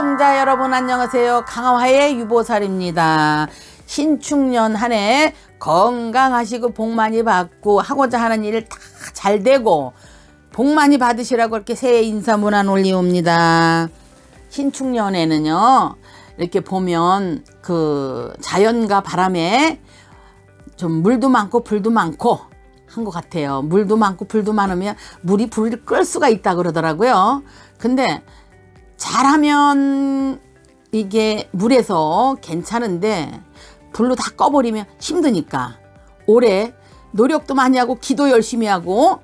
시청자 여러분 안녕하세요. 강화의 유보살입니다. 신축년 한 해 건강하시고 복 많이 받고 하고자 하는 일 다 잘 되고 복 많이 받으시라고 이렇게 새해 인사 문안 올리옵니다. 신축년에는요. 이렇게 보면 그 자연과 바람에 좀 물도 많고 불도 많고 한 것 같아요. 물도 많고 불도 많으면 물이 불을 끌 수가 있다 그러더라고요. 근데 잘하면 이게 물에서 괜찮은데 불로 다 꺼버리면 힘드니까 올해 노력도 많이 하고 기도 열심히 하고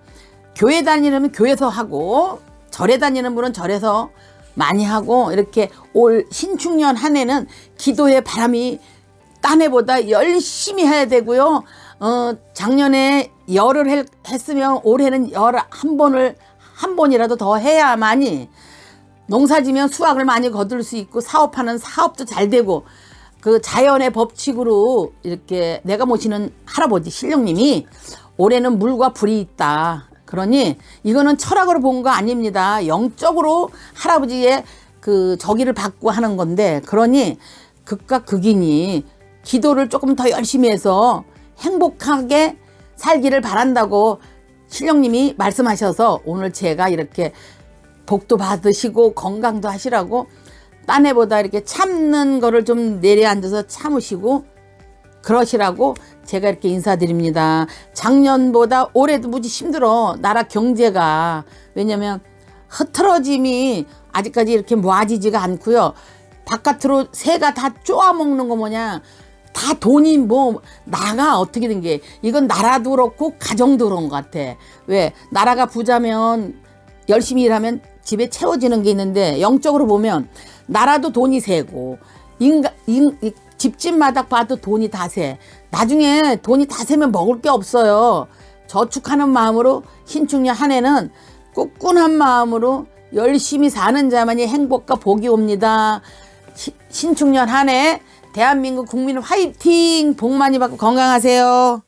교회 다니려면 교회에서 하고 절에 다니는 분은 절에서 많이 하고 이렇게 올 신축년 한 해는 기도의 바람이 딴 해보다 열심히 해야 되고요. 어, 작년에 열을 해- 했으면 올해는 열 한 번을 한 번이라도 더 해야만이 농사지면 수확을 많이 거둘 수 있고 사업하는 사업도 잘 되고 그 자연의 법칙으로 이렇게 내가 모시는 할아버지 신령님이 올해는 물과 불이 있다. 그러니 이거는 철학으로 본 거 아닙니다. 영적으로 할아버지의 그 저기를 받고 하는 건데 그러니 극과 극이니 기도를 조금 더 열심히 해서 행복하게 살기를 바란다고 신령님이 말씀하셔서 오늘 제가 이렇게 복도 받으시고 건강도 하시라고 딴 해보다 이렇게 참는 거를 좀 내려앉아서 참으시고 그러시라고 제가 이렇게 인사드립니다. 작년보다 올해도 무지 힘들어. 나라 경제가. 왜냐면 흐트러짐이 아직까지 이렇게 모아지지가 않고요. 바깥으로 새가 다 쪼아먹는 거 뭐냐. 다 돈이 뭐 나가 어떻게 된 게 이건 나라도 그렇고 가정도 그런 것 같아. 왜 나라가 부자면 열심히 일하면 집에 채워지는 게 있는데 영적으로 보면 나라도 돈이 세고 인가, 인, 이 집집마다 봐도 돈이 다 세. 나중에 돈이 다 세면 먹을 게 없어요. 저축하는 마음으로 신축년 한 해는 굳건한 마음으로 열심히 사는 자만이 행복과 복이 옵니다. 시- 신축년 한 해 대한민국 국민 화이팅! 복 많이 받고 건강하세요.